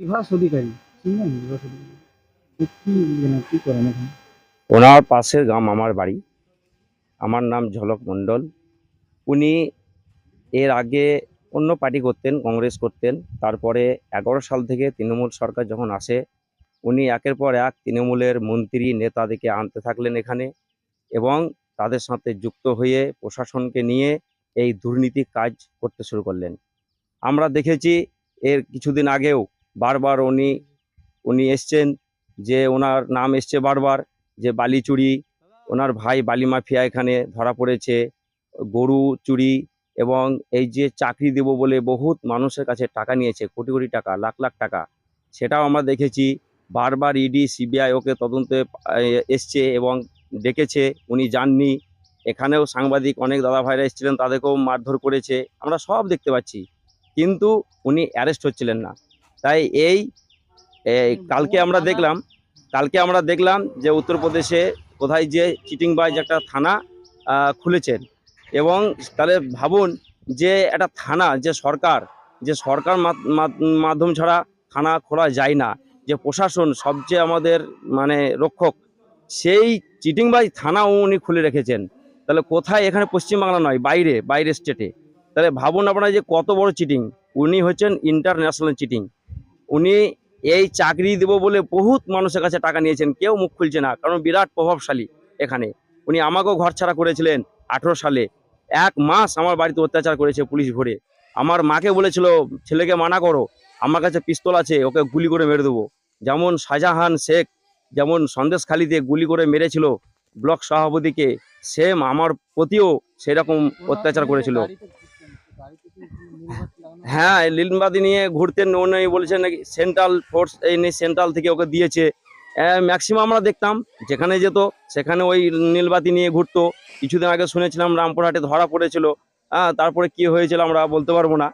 বিভাস অধিকারী বিভাস অধিকারী? কি মানে এখানে? ওনার পাশের গ্রাম আমার বাড়ি। আমার নাম ঝলক মণ্ডল। উনি এর আগে অন্য পার্টি করতেন, কংগ্রেস করতেন। তারপরে এগারো সাল থেকে তৃণমূল সরকার যখন আসে, উনি একের পর এক তৃণমূলের মন্ত্রী নেতাদেরকে আনতে থাকলেন এখানে এবং তাদের সাথে যুক্ত হয়ে প্রশাসনকে নিয়ে এই দুর্নীতি কাজ করতে শুরু করলেন। আমরা দেখেছি এর কিছুদিন আগেও বারবার উনি উনি এসছেন যে ওনার নাম এসছে বারবার, যে বালি চুরি, ওনার ভাই বালি মাফিয়া এখানে ধরা পড়েছে, গরু চুরি এবং এই যে চাকরি দেব বলে বহুত মানুষের কাছে টাকা নিয়েছে, কোটি কোটি টাকা, লাখ লাখ টাকা, সেটাও আমরা দেখেছি। বারবার ইডি, সিবিআই ওকে তদন্তে এসছে এবং ডেকেছে, উনি যাননি। এখানেও সাংবাদিক অনেক দাদা ভাইরা এসেছিলেন, তাদেরকেও মারধর করেছে, আমরা সব দেখতে পাচ্ছি। কিন্তু উনি অ্যারেস্ট হচ্ছিলেন না। তাই এই কালকে আমরা দেখলাম কালকে আমরা দেখলাম যে উত্তরপ্রদেশে কোথায় যে চিটিংবাজ একটা থানা খুলেছেন। এবং তাহলে ভাবুন যে একটা থানা যে সরকার যে সরকার মাধ্যম ছাড়া থানা খোলা যায় না। যে প্রশাসন সবচেয়ে আমাদের মানে রক্ষক সেই চিটিংবাজ থানাও উনি খুলে রেখেছেন। তাহলে কোথায়? এখানে পশ্চিমবাংলা নয় বাইরে বাইরে স্টেটে তাহলে ভাবুন আপনারা যে কত বড় চিটিং উনি হচ্ছেন ইন্টারন্যাশনাল চিটিং। উনি এই চাকরি দেব বলে বহুত মানুষের কাছে টাকা নিয়েছেন, কেউ মুখ খুলছে না, কারণ বিরাট প্রভাবশালী এখানে। উনি আমাকেও ঘর ছাড়া করেছিলেন আঠেরো সালে। এক মাস আমার বাড়িতে অত্যাচার করেছে পুলিশ ভরে। আমার মাকে বলেছিল, ছেলেকে মানা করো, আমার কাছে পিস্তল আছে, ওকে গুলি করে মেরে দেবো। যেমন শাহজাহান শেখ, যেমন সন্দেশখালিতে গুলি করে মেরেছিল ব্লক সভাপতিকে, সেম আমার প্রতিও সেরকম অত্যাচার করেছিল। হ্যাঁ লিলবাদি নিয়ে ঘুরতেন উনি বলেছেন নাকি সেন্ট্রাল ফোর্স এই নিয়ে সেন্ট্রাল থেকে ওকে দিয়েছে। ম্যাক্সিমাম আমরা দেখতাম, যেখানে যেত, সেখানে ওই নীলবাতি নিয়ে ঘুরতো। কিছুদিন আগে শুনেছিলাম রামপুরহাটে ধরা পড়েছিল। হ্যাঁ তারপরে কি হয়েছিল আমরা বলতে পারব না।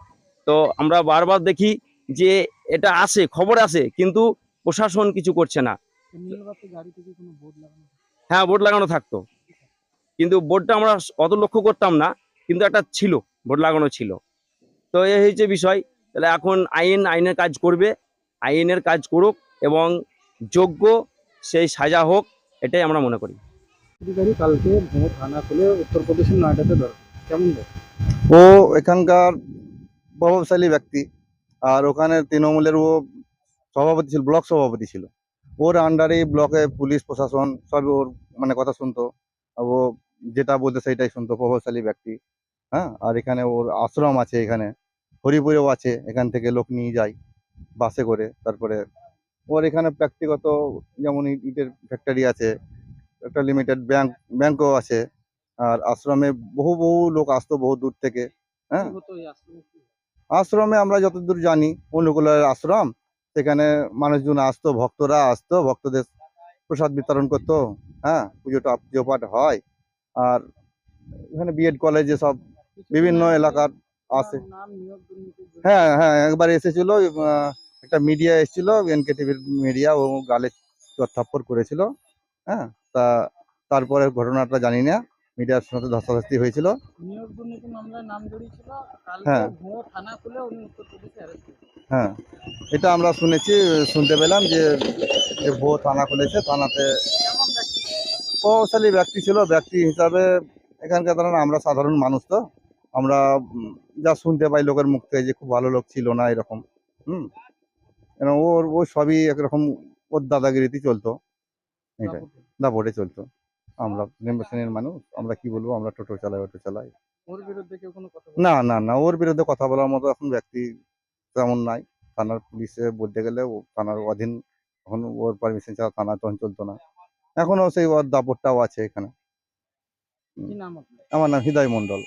তো আমরা বারবার দেখি যে এটা আসে, খবর আসে, কিন্তু প্রশাসন কিছু করছে না। হ্যাঁ বোর্ড লাগানো থাকতো। কিন্তু বোর্ডটা আমরা অত লক্ষ্য করতাম না, কিন্তু একটা ছিল বোর্ড লাগানো ছিল। তো এই হয়েছে বিষয়। তাহলে এখন আইন আইনের কাজ করবে আইনের কাজ করুক এবং যোগ্য সেই সাজা হোক এটাই আমরা মনে করি। অধিকারী কালকে উত্তরপ্রদেশের নয়ডাতে ধরে কেমন ও এখানকার প্রভাবশালী ব্যক্তি আর ওখানে তৃণমূলের ও সভাপতি ছিল ব্লক সভাপতি ছিল। ওর আন্ডারে ব্লকে পুলিশ প্রশাসন সব ওর মানে কথা শুনতো। ও যেটা বলতো সেটাই শুনতো প্রভাবশালী ব্যক্তি। হ্যাঁ আর এখানে ওর আশ্রম আছে এখানে। হরিপুরেও আছে এখান থেকে লোক নিয়ে যায় বাসে করে তারপরে ওর এখানে ব্যক্তিগত যেমন ইটের ফ্যাক্টরি আছে একটা লিমিটেড ব্যাংক ব্যাংকও আছে আর আশ্রমে বহু বহু লোক আসতো বহু দূর থেকে হ্যাঁ? আশ্রমে আমরা যতদূর জানি অনুকূলের আশ্রম সেখানে মানুষজন আসতো ভক্তরা আসতো ভক্তদের প্রসাদ বিতরণ করতো হ্যাঁ পুজোটা পুজো পাঠ হয় আর এখানে বিএড কলেজে সব বিভিন্ন এলাকার জন্য- হ্যাঁ হ্যাঁ একবার এসেছিল একটা মিডিয়া এসেছিল এনকে টিভির মিডিয়া ও গালে থাপ্পড় করেছিল হ্যাঁ তা তারপরে ঘটনাটা জানি না মিডিয়ার সাথে ধস্তাধস্তি হয়েছিল। হ্যাঁ। হ্যাঁ এটা আমরা শুনেছি শুনতে পেলাম যে যে ভো থানা খুলেছে থানাতে প্রভাবশালী ব্যক্তি ছিল ব্যক্তি হিসাবে এখানকার ধরেন আমরা সাধারণ মানুষ তো আমরা যা শুনতে পাই লোকের মুখ থেকে যে খুব ভালো লোক ছিল না এরকম হুম? ওর ও সবই একরকম ওর দাদাগিরিতে চলতো। এটাই দাপটে চলতো। আমরা শ্রেণির মানুষ আমরা কি বলব? আমরা টোটো চালাই অটো চালাই। ওর বিরুদ্ধে কেউ কোনো কথা না না না ওর বিরুদ্ধে কথা বলার মতো এখন ব্যক্তি তেমন নাই। থানার পুলিশে বলতে গেলে ও থানার অধীন এখন ওর পারমিশন ছাড়া থানা তখন চলতো না। এখনও সেই ওর দাপটটাও আছে এখানে। আমার নাম হৃদয় মণ্ডল।